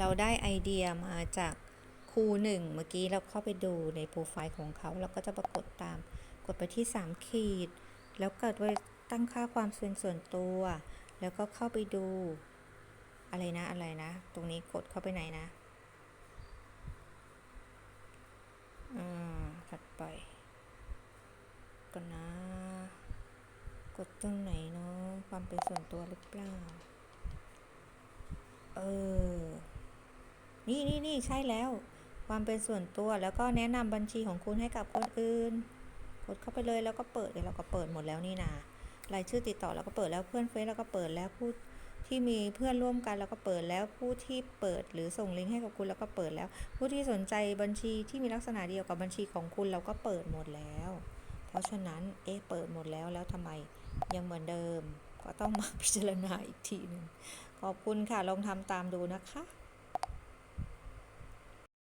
เราได้ไอเดียมาจากครูหนึ่งเมื่อกี้เราเข้าไปดูในโปรไฟล์ของเขาแล้วก็จะปรากฏตาม กดไปที่ 3 ขีด แล้วเกิดไว้ตั้งค่าความเป็นส่วนตัว แล้วก็เข้าไปดู อะไรนะอะไรนะ ตรงนี้กดเข้าไปไหนนะอ่าถัดไปก่อนนะ กดตรงไหนเนาะความเป็นส่วนตัวหรือเปล่า เออ นี่นี่นี่ใช่แล้ว ความเป็นส่วนตัวแล้วก็แนะนำบัญชีของคุณให้กับคนอื่น กดเข้าไปเลยแล้วก็เปิดเดี๋ยวเราก็เปิดหมดแล้วนี่นารายชื่อติดต่อเราก็เปิดแล้วเพื่อนเฟซเราก็เปิดแล้วผู้ที่มีเพื่อนร่วมกันเราก็เปิดแล้วผู้ที่เปิดหรือส่งลิงก์ให้กับคุณเราก็เปิดแล้ว ผู้ที่สนใจบัญชีที่มีลักษณะเดียวกับบัญชีของคุณเราก็เปิดหมดแล้ว เพราะฉะนั้นเอ๊ะเปิดหมดแล้วแล้วทำไมยังเหมือนเดิม ก็ต้องมาพิจารณาอีกทีหนึงขอบคุณค่ะลองทำตามดูนะคะ